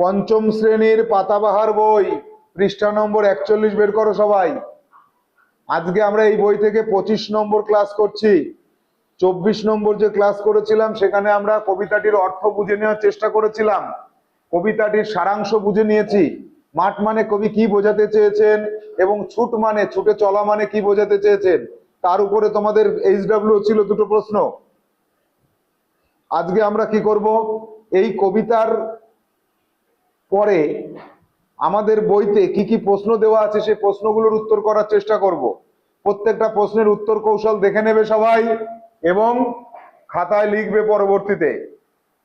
পঞ্চম শ্রেণির পাতাবাহার বই, পৃষ্ঠা নম্বর একচল্লিশ বের করো সবাই। আজকে আমরা এই বই থেকে পঁচিশ নম্বর ক্লাস করছি। চব্বিশ নম্বর যে ক্লাস করেছিলাম, সেখানে আমরা কবিতাটির অর্থ বুঝে নেওয়ার চেষ্টা করেছিলাম। কবিতাটির সারাংশ বুঝে নিয়েছি। মাঠ মানে কবি কি বোঝাতে চেয়েছেন এবং ছুট মানে ছুটে চলা মানে কি বোঝাতে চেয়েছেন? তার উপরে তোমাদের এইচডাব্লিউ ছিল দুটো প্রশ্ন। আজকে আমরা কি করব? এই কবিতার পরে আমাদের বইতে কি কি প্রশ্ন দেওয়া আছে সেই প্রশ্নগুলোর উত্তর করার চেষ্টা করব। প্রত্যেকটা প্রশ্নের উত্তর কৌশল দেখে নেবে সবাই এবং খাতায় লিখবে পরবর্তীতে।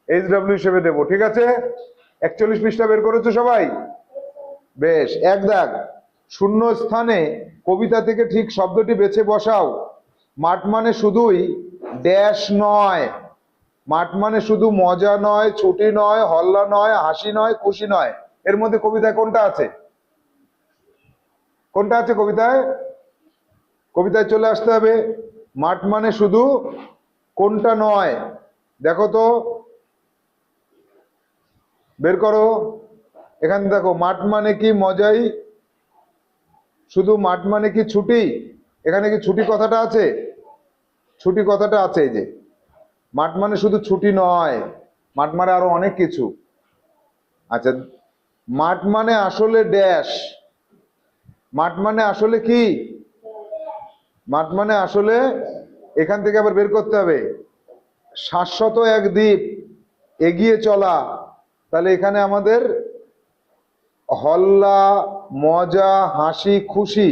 এইচ এইচডাব্লিউ হিসেবে দেবো, ঠিক আছে? একচল্লিশ পৃষ্ঠা বের করেছ সবাই? বেশ, এক দাগ। শূন্য স্থানে কবিতা থেকে ঠিক শব্দটি বেছে বসাও। মাঠ মানে শুধুই, ড্যাশ নয়। মাঠ মানে শুধু মজা নয়, ছুটি নয়, হল্লা নয়, হাসি নয়, খুশি নয়। এর মধ্যে কবিতায় কোনটা আছে? কোনটা আছে কবিতায়? কবিতায় চলে আসতে হবে, মাঠ মানে শুধু কোনটা নয়। দেখো তো, বের করো। এখানে দেখো, মাঠ মানে কি মজাই? শুধু মাঠ মানে কি ছুটি? এখানে কি ছুটি কথাটা আছে? ছুটি কথাটা আছে এই যে। মাঠ মানে শুধু ছুটি নয়, মাঠ মানে আরও অনেক কিছু। আচ্ছা মাঠ মানে আসলে ড্যাশ মাঠ মানে আসলে কি? মাঠ মানে আসলে এখান থেকে আবার বের করতে হবে। শাশ্বত এক দ্বীপ, এগিয়ে চলা। তাহলে এখানে আমাদের হল্লা, মজা, হাসি, খুশি।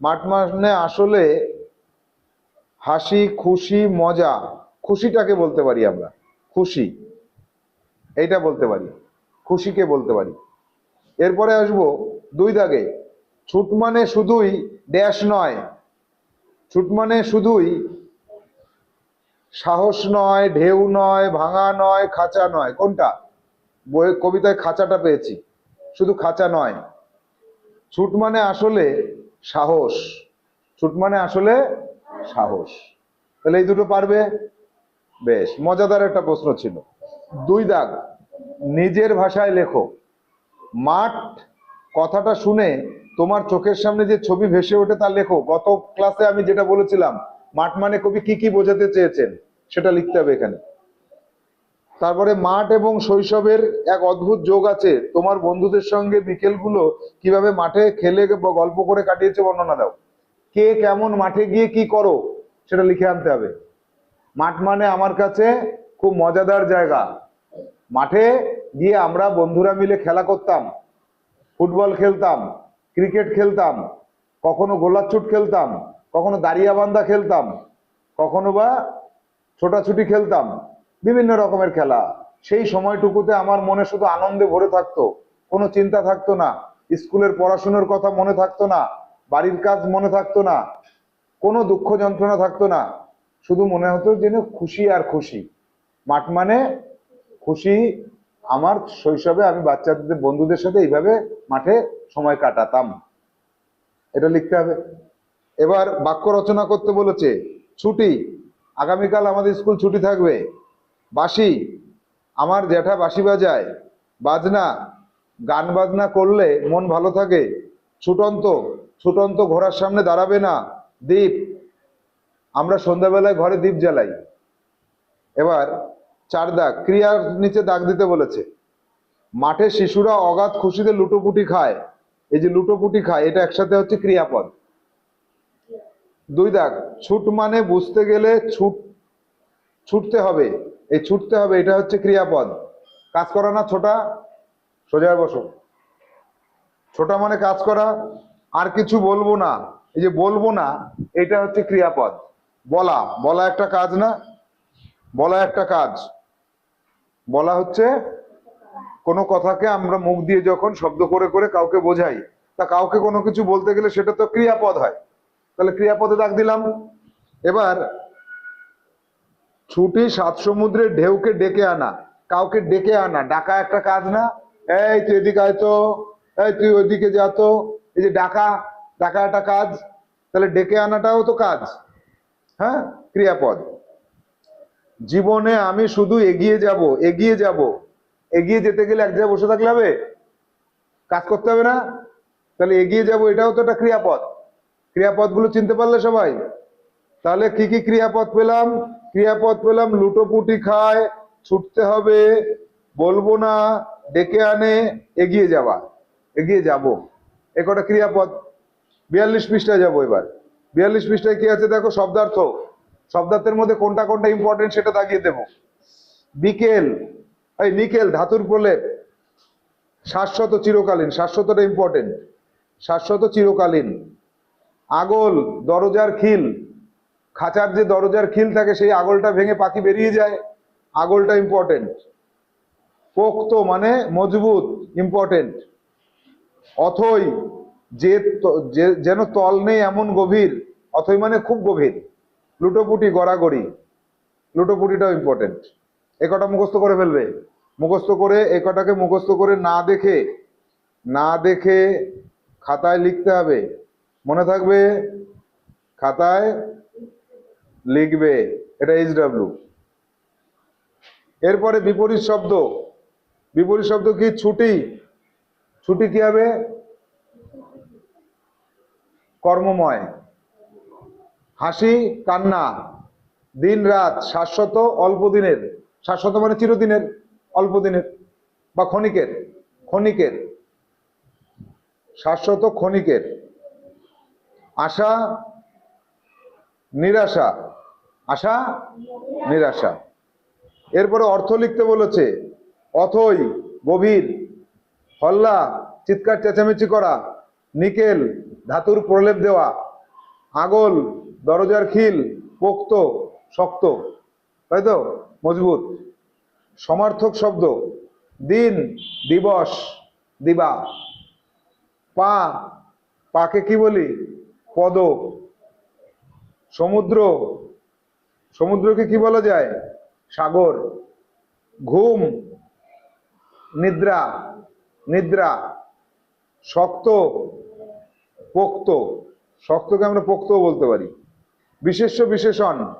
মাঠ মানে আসলে হাসি, খুশি, মজা। খুশিটাকে বলতে পারি আমরা। খুশি। এইটা বলতে পারি। খুশিকে বলতে পারি। এরপরে আসব দুই দাগে। ছুট মানে শুধুই ড্যাশ নয়। ছুট মানে শুধুই সাহস নয়, ঢেউ নয়, ভাঙা নয়, খাঁচা নয়। কোনটা? বই কবিতায় খাঁচাটা পেয়েছি। শুধু খাঁচা নয়। ছুট মানে আসলে সাহস। ছুট মানে আসলে সাহস। তাহলে এই দুটো পারবে? বেশ, মজাদার একটা প্রশ্ন ছিল। দুই দাগ, নিজের ভাষায় লেখো। মাঠ কথাটা শুনে তোমার চোখের সামনে যে ছবি ভেসে ওঠে তা লেখো। গত ক্লাসে আমি যেটা বলেছিলাম, মাঠ মানে কবি কি কি বোঝাতে চেয়েছেন, সেটা লিখতে হবে এখানে। তারপরে মাঠ এবং শৈশবের এক অদ্ভুত যোগ আছে, তোমার বন্ধুদের সঙ্গে বিকেলগুলো কীভাবে মাঠে খেলে গল্প করে কাটিয়েছে বর্ণনা দাও। কে কেমন মাঠে গিয়ে কি করো, সেটা লিখে আনতে হবে। মাঠ মানে আমার কাছে খুব মজাদার জায়গা। মাঠে গিয়ে আমরা বন্ধুরা মিলে খেলা করতাম, ফুটবল খেলতাম, ক্রিকেট খেলতাম, কখনো গোলাচ্ছুট খেলতাম, কখনো দাঁড়িয়াবান্ধা খেলতাম, কখনো বা ছোটাছুটি খেলতাম, বিভিন্ন রকমের খেলা। সেই সময়টুকুতে আমার মনে শুধু আনন্দে ভরে থাকতো, কোনো চিন্তা থাকতো না, স্কুলের পড়াশুনোর কথা মনে থাকতো না, বাড়ির কাজ মনে থাকতো না, কোনো দুঃখ যন্ত্রণা থাকতো না শুধু মনে হতো যেন খুশি আর খুশি। মাঠ মানে খুশি আমার শৈশবে আমি বাচ্চাদের, বন্ধুদের সাথে এইভাবে মাঠে সময় কাটাতাম। এটা লিখতে হবে। এবার বাক্য রচনা করতে বলেছে, ছুটি, আগামীকাল আমাদের স্কুল ছুটি থাকবে। বাসি আমার জ্যাঠা বাসি বাজায়। বাজনা, গান বাজনা করলে মন ভালো থাকে। ছুটন্ত ছুটন্ত ঘোড়ার সামনে দাঁড়াবে না। দ্বীপ আমরা সন্ধ্যাবেলায় ঘরে দ্বীপ জ্বালাই। এবার চার দাগ ক্রিয়ার নিচে দাগ দিতে বলেছে। মাঠে শিশুরা অগাধ খুশিতে লুটোপুটি খায়। এই যে লুটোপুটি খায়, এটা একসাথে হচ্ছে ক্রিয়াপদ। দুই দাগ ছুট মানে বুঝতে গেলে ছুট, ছুটতে হবে। এই ছুটতে হবে, এটা হচ্ছে ক্রিয়াপদ। কাজ করা না ছোটা, সোজা বসো। ছোটা মানে কাজ করা, আর কিছু বলব না। এই যে বলব না, এটা হচ্ছে ক্রিয়াপদ। বলা বলা একটা কাজ না, বলা একটা কাজ। বলা হচ্ছে, কোনো কথাকে আমরা মুখ দিয়ে যখন শব্দ করে করে কাউকে বোঝাই, তা কাউকে কোনো কিছু বলতে গেলে সেটা তো ক্রিয়াপদ হয়। তাহলে ক্রিয়াপদে দাগ দিলাম। এবার, ছুটি সাত সমুদ্রের ঢেউকে ডেকে আনা, কাউকে ডেকে আনা, ডাকা একটা কাজ না। এই তুই এদিকে আয় তো, এই তুই ওইদিকে যা তো। এই যে ডাকা ডাকা একটা কাজ, তাহলে ডেকে আনাটাও তো কাজ। হ্যাঁ? ক্রিয়াপদ। জীবনে আমি শুধু এগিয়ে যাব এগিয়ে যাব। এগিয়ে যেতে গেলে এক জায়গায় বসে থাকলে হবে? কাজ করতে হবে না? তাহলে এগিয়ে যাব, এটাও তো একটা ক্রিয়াপদ। ক্রিয়াপদগুলো চিনতে পারলে সবাই। তাহলে কি কি ক্রিয়াপদ পেলাম? ক্রিয়াপদ পেলাম, লুটোপুটি খায়, ছুটতে হবে, বলব না, ডেকে আনে, এগিয়ে যাওয়া। এগিয়ে যাব। এ কটা ক্রিয়াপদ? বিয়াল্লিশ পৃষ্ঠায় যাব এবার। বিয়াল্লিশ পৃষ্ঠায় কি আছে দেখো, শব্দার্থ। শব্দার্থের মধ্যে কোনটা কোনটা ইম্পর্টেন্ট সেটা দাগিয়ে দেবো। বিকেল, এই নিকেল, ধাতুর প্রলেপ। শাশ্বত চিরকালীন, শাশ্বতটা ইম্পর্টেন্ট শাশ্বত চিরকালীন। আগল, দরজার খিল। খাঁচার যে দরজার খিল থাকে, সেই আগলটা ভেঙে পাখি বেরিয়ে যায়। আগলটা ইম্পর্টেন্ট পোক্ত মানে মজবুত ইম্পর্টেন্ট অথই যে যেন তল নেই এমন গভীর, অথই মানে খুব গভীর। লুটোপুটি, গড়াগড়ি। লুটোপুটিটাও ইম্পর্টেন্ট এ কটা মুখস্থ করে ফেলবে? মুখস্থ করে, এ কটাকে মুখস্থ করে না দেখে না দেখে খাতায় লিখতে হবে। মনে থাকবে, খাতায় লিখবে। এটা এইচ ডাব্লিউ এরপরে বিপরীত শব্দ। বিপরীত শব্দ কি? ছুটি। ছুটি কি হবে? কর্মময়। হাসি, কান্না দিন রাত শাশ্বত, অল্প দিনের। শাশ্বত মানে চিরদিনের, অল্প দিনের বা ক্ষণিকের ক্ষণিকের। শাশ্বত ক্ষণিকের। আশা, নিরাশা। আশা, নিরাশা। এরপরে অর্থ লিখতে বলেছে, অথই গভীর, হল্লা, চিৎকার, চেঁচামেচি করা নিকেল, ধাতুর প্রলেপ দেওয়া আগল দরজার খিল, পোক্ত, শক্ত, তাই তো? মজবুত। সমার্থক শব্দ, দিন, দিবস, দিবা। পা, পাকে কি বলি? পদ। সমুদ্র, সমুদ্রকে কি বলা যায়? সাগর। ঘুম, নিদ্রা নিদ্রা। শক্ত, পোক্ত, শক্তকে আমরা পোক্তও বলতে পারি। বিশেষ্য বিশেষণ।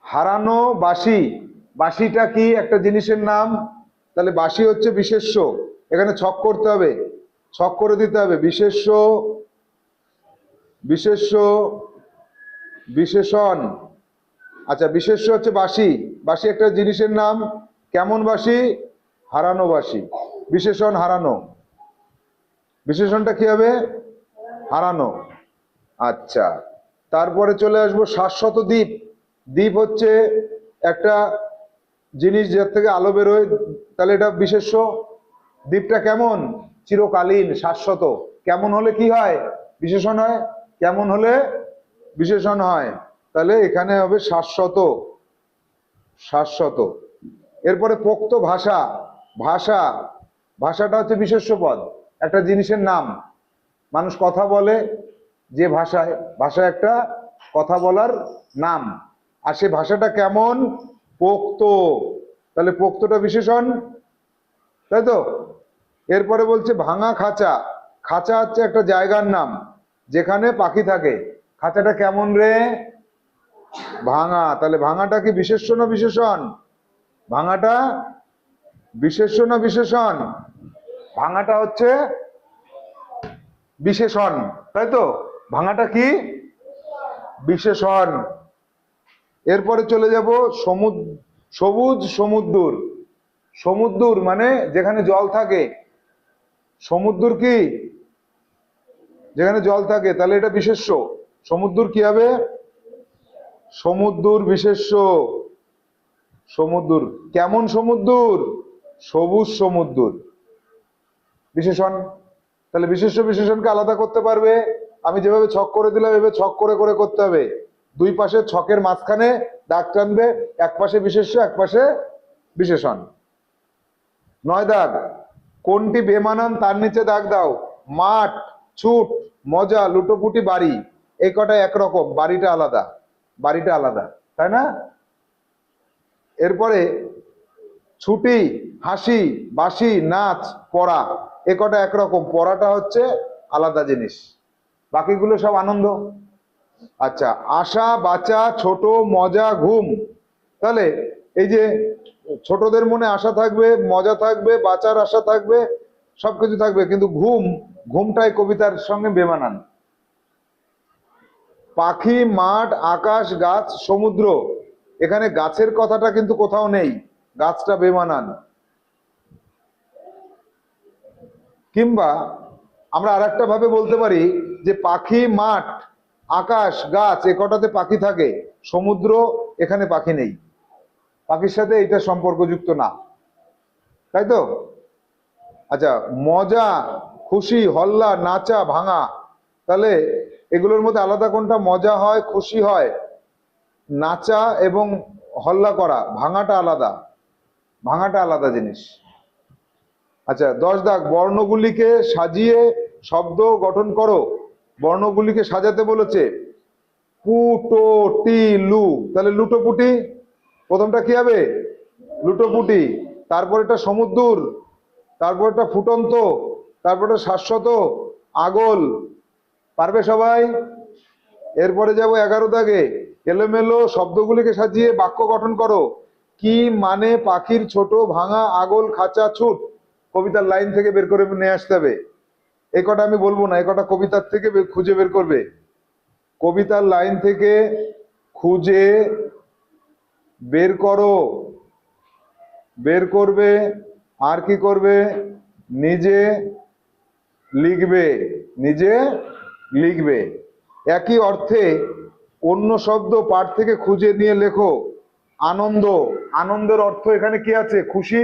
হারানো বাসি। বাসিটা কি? একটা জিনিসের নাম। তাহলে বাসি হচ্ছে বিশেষ্য। এখানে ছক করতে হবে। ছক করে দিতে হবে। বিশেষ্য বিশেষ্য, বিশেষণ। আচ্ছা বিশেষ্য হচ্ছে বাসি। বাসি একটা জিনিসের নাম। কেমন বাসি? হারানো বাসি। বিশেষণ হারানো। বিশেষণটা কি হবে? হারানো। আচ্ছা। তারপরে চলে আসব শাশ্বত দ্বীপ। দ্বীপ হচ্ছে একটা জিনিস যার থেকে আলো বেরোয়। তাহলে এটা বিশেষ্য। দ্বীপটা কেমন? চিরকালীন, শাশ্বত। কেমন হলে কি হয়? বিশেষণ হয়? কেমন হলে বিশেষণ হয়? তাহলে এখানে হবে শাশ্বত। শাশ্বত। এরপরে পোক্ত ভাষা। ভাষা। ভাষাটা হচ্ছে বিশেষ্য পদ। একটা জিনিসের নাম। মানুষ কথা বলে যে ভাষায় ভাষা একটা কথা বলার নাম। আর সে ভাষাটা কেমন? পোক্ত। তাহলে পোক্তটা বিশেষণ? তাই তো? এরপরে বলছে ভাঙা খাঁচা। খাঁচা হচ্ছে একটা জায়গার নাম, যেখানে পাখি থাকে। খাঁচাটা কেমন রে? ভাঙা। তাহলে ভাঙাটা কি বিশেষ্য না বিশেষণ? ভাঙাটা বিশেষ্য না বিশেষণ? ভাঙাটা হচ্ছে বিশেষণ, তাই তো? ভাঙাটা কি? বিশেষণ। এরপরে চলে যাব সমুদ্র সবুজ সমুদ্র সমুদ্র মানে যেখানে জল থাকে। সমুদ্র কি? যেখানে জল থাকে, তাহলে এটা বিশেষ্য। সমুদ্র কি হবে? সমুদ্র বিশেষ্য। সমুদ্র কেমন সমুদ্র সবুজ সমুদ্র বিশেষণ। তাহলে বিশেষ্য বিশেষণকে আলাদা করতে পারবে। আমি যেভাবে ছক করে দিলাম, এভাবে ছক করে করে করতে হবে। দুই পাশে ছকের মাঝখানে দাগ টানবে, এক পাশে বিশেষ্য, এক পাশে বিশেষণ। নয় দাগ। কোনটি বেমানান তার নিচে দাগ দাও। মাঠ, ছুট, মজা, লুটোপুটি, বাড়ি। এই কটা একরকম, বাড়িটা আলাদা বাড়িটা আলাদা, তাই না? এরপরে ছুটি, হাসি বাসি নাচ, পড়া। এ কটা একরকম পড়াটা হচ্ছে আলাদা জিনিস। বাকিগুলো সব আনন্দ। আচ্ছা আশা, বাঁচা, ছোট, মজা, ঘুম। তাহলে এই যে ছোটদের মনে আশা থাকবে, মজা থাকবে, বাঁচার আশা থাকবে, সবকিছু থাকবে, কিন্তু ঘুম, ঘুমটাই কবিতার সঙ্গে বেমানান। পাখি, মাঠ, আকাশ, গাছ, সমুদ্র, এখানে গাছের কথাটা কিন্তু কোথাও নেই, গাছটা বেমানান। কিংবা আমরা আরেকটা ভাবে বলতে পারি যে পাখি, মাঠ, আকাশ, গাছ এ কটাতে পাখি থাকে? সমুদ্র এখানে পাখি নেই। পাখির সাথে এটা সম্পর্কযুক্ত না। তাই তো? আচ্ছা মজা, খুশি, হল্লা, নাচা, ভাঙা, তাহলে এগুলোর মধ্যে আলাদা কোনটা মজা হয়, খুশি হয়? নাচা এবং হল্লা করা, ভাঙাটা আলাদা। ভাঙাটা আলাদা জিনিস। আচ্ছা দশ দাগ, বর্ণগুলিকে সাজিয়ে শব্দ গঠন করো। বর্ণগুলিকে সাজাতে বলেছে। পুটো টি লু তাহলে লুটোপুটি, প্রথমটা কি হবে? লুটোপুটি। তারপর এটা সমুদ্র তারপর এটা ফুটন্ত, তারপর এটা শাশ্বত, আগল। পারবে সবাই? এরপরে যাব এগারো দাগে। এলোমেলো শব্দগুলিকে সাজিয়ে বাক্য গঠন করো। কি মানে পাখির ছোট ভাঙা আগল খাঁচা ছুট? কবিতার লাইন থেকে বের করে নিয়ে আসতে হবে। এই কটা আমি বলব না এই কটা কবিতার থেকে খুঁজে বের করবে। কবিতার লাইন থেকে খুঁজে বের করো। বের করবে, আর কি করবে? নিজে লিখবে নিজে লিখবে। একই অর্থে অন্য শব্দ পাঠ থেকে খুঁজে নিয়ে লেখো। আনন্দ, আনন্দের অর্থ এখানে কি আছে? খুশি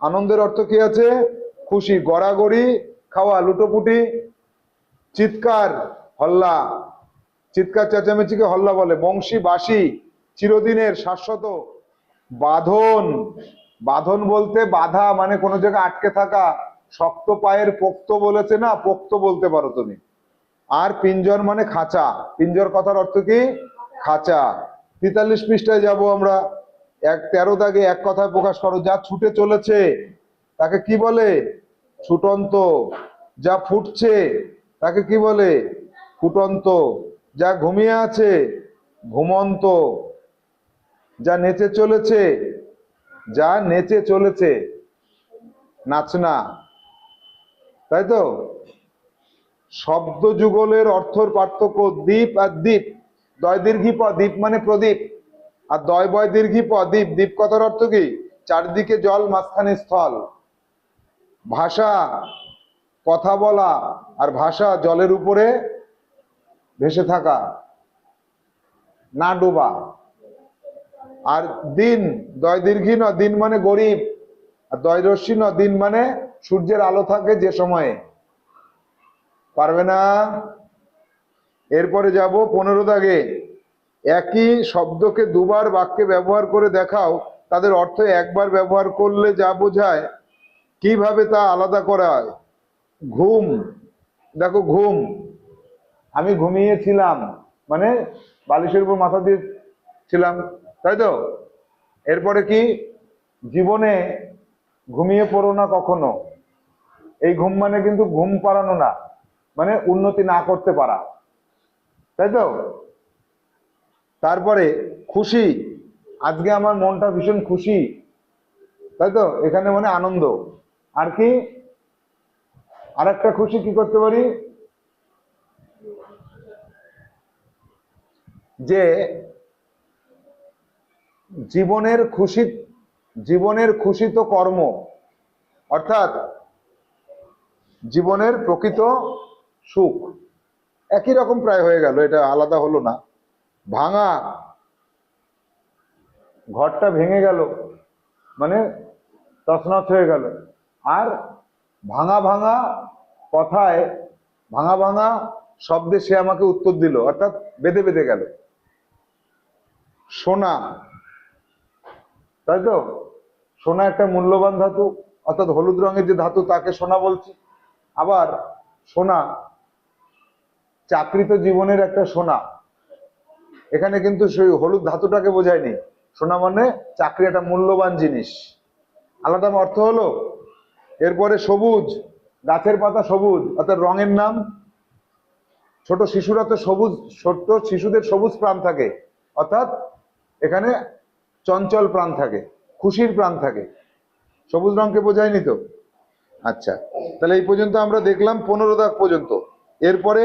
আনন্দের অর্থ কি আছে? খুশি, গড়াগড়ি, খাওয়া, লুটোপুটি, চিৎকার, হল্লা। চিৎকার চেঁচামেচিকে হল্লা বলে। বংশী বাসি চিরদিনের শাশ্বত বাঁধন। বাঁধন বলতে বাধা মানে কোনো জায়গায় আটকে থাকা। শক্ত পায়ের পোক্ত বলেছে না? পোক্ত বলতে পারো তুমি। আর পিঞ্জর মানে খাঁচা। পিঞ্জর কথার অর্থ কি? খাঁচা। তেতাল্লিশ পৃষ্ঠায় যাব আমরা। এক তেরো দাগে এক কথায় প্রকাশ করো, যা ছুটে চলেছে, তাকে কি বলে? ছুটন্ত যা ফুটছে, তাকে কি বলে? ফুটন্ত। যা ঘুমিয়ে আছে, ঘুমন্ত। যা নেচে চলেছে, যা নেচে চলেছে নাচনা তাই তো? শব্দ যুগলের অর্থর পার্থক্য দ্বীপ আর দ্বীপ। দয় দীর্ঘি প দ্বীপ মানে প্রদীপ। আর দয় বয় দীর্ঘি প দ্বীপ দ্বীপ কথার অর্থ কি? চারদিকে জল, মাঝখানে স্থল। ভাষা, কথা বলা আর ভাষা জলের উপরে ভেসে থাকা, না ডোবা। আর দিন, দয় দীর্ঘি ন দিন মানে গরিব। আর দয় রশ্মি ন দিন মানে সূর্যের আলো থাকে যে সময়ে। পারবে না? এরপরে যাব পনেরো দাগে। একই শব্দকে দুবার বাক্যে ব্যবহার করে দেখাও, তাদের অর্থ একবার ব্যবহার করলে যা বোঝায়, কীভাবে তা আলাদা করা হয়। ঘুম। দেখো, ঘুম। আমি ঘুমিয়েছিলাম মানে বালিশের উপর মাথা দিয়ে ছিলাম তাই তো? এরপরে কি? জীবনে ঘুমিয়ে পড়ো না কখনো। এই ঘুম মানে কিন্তু ঘুম পাড়ানো না মানে উন্নতি না করতে পারা, তাই তো? তারপরে খুশি। আজকে আমার মনটা ভীষণ খুশি। তাই তো? এখানে মানে আনন্দ। আর কি? আর একটা খুশি কি করতে পারি? যে জীবনের খুশি জীবনের খুশি তো কর্ম। অর্থাৎ জীবনের প্রকৃত সুখ। একই রকম প্রায় হয়ে গেল, এটা আলাদা হলো না। ভাঙা। ঘরটা ভেঙে গেল। মানে তছনছ হয়ে গেল। আর ভাঙা ভাঙা কথায়, ভাঙা ভাঙা শব্দে সে আমাকে উত্তর দিল। অর্থাৎ বেঁধে বেঁধে গেল। সোনা। তাই তো? সোনা একটা মূল্যবান ধাতু। অর্থাৎ হলুদ রঙের যে ধাতু, তাকে সোনা বলছি। আবার সোনা, চাকরিত জীবনের একটা সোনা। এখানে কিন্তু সেই হলুদ ধাতুটাকে বোঝায়নি। সোনা মানে চাকরি একটা মূল্যবান জিনিস। আলাদা অর্থ হলো, এরপরে সবুজ, গাছের পাতা সবুজ, অর্থাৎ রঙের নাম। ছোট শিশুরা তো সবুজ ছোট্ট শিশুদের সবুজ প্রাণ থাকে, অর্থাৎ এখানে চঞ্চল প্রাণ থাকে, খুশির প্রাণ থাকে। সবুজ রঙকে বোঝায়নি তো? আচ্ছা তাহলে এই পর্যন্ত আমরা দেখলাম পনেরো দাগ পর্যন্ত। এরপরে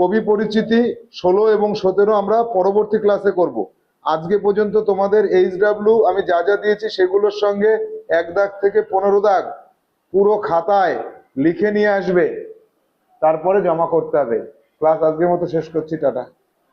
কবি পরিচিতি, ষোলো এবং সতেরো আমরা পরবর্তী ক্লাসে করব। আজকে পর্যন্ত তোমাদের এইচ ডাব্লিউ আমি যা যা দিয়েছি সেগুলোর সঙ্গে এক দাগ থেকে পনেরো দাগ পুরো খাতায় লিখে নিয়ে আসবে। তারপরে জমা করতে হবে। ক্লাস আজকের মতো শেষ করছি, টাটা।